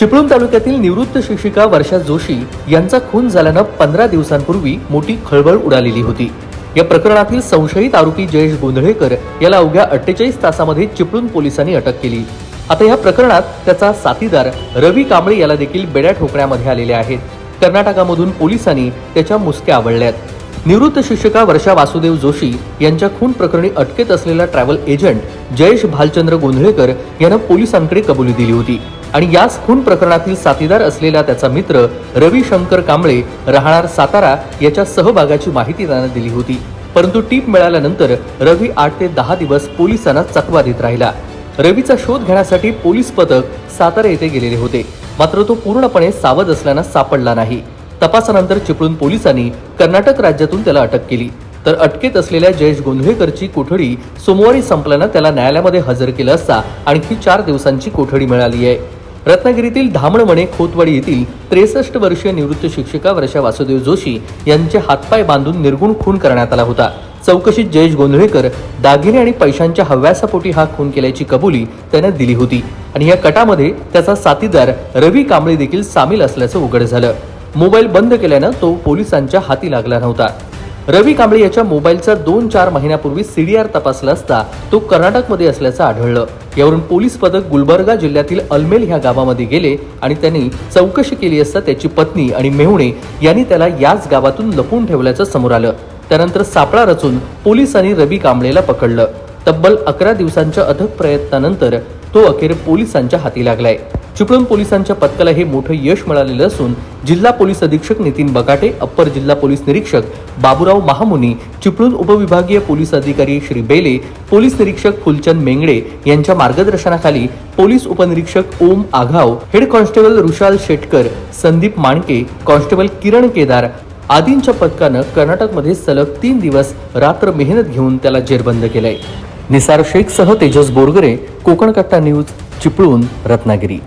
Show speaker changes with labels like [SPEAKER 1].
[SPEAKER 1] चिपळूण तालुक्यातील निवृत्त शिक्षिका वर्षा जोशी यांचा खून झाल्यानं पंधरा दिवसांपूर्वी मोठी खळबळ उडालेली होती. या प्रकरणातील संशयित आरोपी जयेश गोंधळेकर याला अवघ्या अठ्ठेचाळीस तासामध्ये चिपळूण पोलिसांनी अटक केली. आता या प्रकरणात त्याचा साथीदार रवी कांबळे याला देखील बेड्या ठोकण्यामध्ये आलेले आहेत. कर्नाटकामधून पोलिसांनी त्याच्या मुसक्या आवडल्यात निवृत्त शिक्षिका वर्षा वासुदेव जोशी यांच्या खून प्रकरणी अटकेत असलेला ट्रॅव्हल एजंट जयेश भालचंद्र गोंधळेकर यानं पोलिसांकडे कबुली दिली होती. आणि याच खून प्रकरणातील साथीदार असलेला त्याचा मित्र रविशंकर कांबळे राहणार सातारा याच्या सहभागाची माहिती त्यानं दिली होती. परंतु टीप मिळाल्यानंतर रवी आठ ते दहा दिवस पोलिसांना चकवा देत राहिला. रवीचा शोध घेण्यासाठी पोलीस पथक सातारा येथे गेलेले होते. मात्र तो पूर्णपणे सावध असल्यानं सापडला नाही. तपासानंतर चिपळूण पोलिसांनी कर्नाटक राज्यातून त्याला अटक केली. तर अटकेत असलेल्या जयेश गोंधळेकरची कोठडी सोमवारी संपल्यानं त्याला न्यायालयामध्ये हजर केलं असता आणखी चार दिवसांची कोठडी मिळाली आहे. रत्नागिरीतील धामणमणे खोतवाडी येथील त्रेसष्ट वर्षीय निवृत्त शिक्षिका वर्षा वासुदेव जोशी यांचे हातपाय बांधून निर्गुण खून करण्यात आला होता. चौकशीत जयेश गोंधळेकर दागिने आणि पैशांच्या हव्यासापोटी हा खून केल्याची कबुली त्यानं दिली होती. आणि या कटामध्ये त्याचा साथीदार रवी कांबळे देखील सामील असल्याचं उघड झालं. मोबाईल बंद केल्यानं तो पोलिसांच्या हाती लागला नव्हता. रवी कांबळे याच्या मोबाईलचा दोन चार महिन्यापूर्वी सीडीआर तपासला असता तो कर्नाटकमध्ये असल्याचं आढळलं. यावरून पोलीस पथक गुलबर्गा जिल्ह्यातील अलमेल ह्या गावामध्ये गेले आणि त्यांनी चौकशी केली असता त्याची पत्नी आणि मेहुणे यांनी त्याला याच गावातून लपवून ठेवल्याचं समोर आलं. त्यानंतर सापळा रचून पोलिसांनी रवी कांबळेला पकडलं. तब्बल अकरा दिवसांच्या अथक प्रयत्नानंतर तो अखेर पोलिसांच्या हाती लागलाय. चिपळूण पोलिसांच्या पथकाला हे मोठं यश मिळालेलं असून जिल्हा पोलीस अधीक्षक नितीन बगाटे अप्पर जिल्हा पोलीस निरीक्षक बाबूराव महामुनी चिपळूण उपविभागीय पोलीस अधिकारी श्री बेले पोलीस निरीक्षक फुलचंद मेंगडे यांच्या मार्गदर्शनाखाली पोलीस उपनिरीक्षक Om Aghav head constable Rushal Shetkar Sandeep Manke constable Kiran Kedar आदींच्या पथकानं कर्नाटकमध्ये सलग तीन दिवस रात्र मेहनत घेऊन त्याला जेरबंद केलंय. निसार शेखसह तेजस बोरगरे कोकण कट्टा न्यूज चिपळूण रत्नागिरी.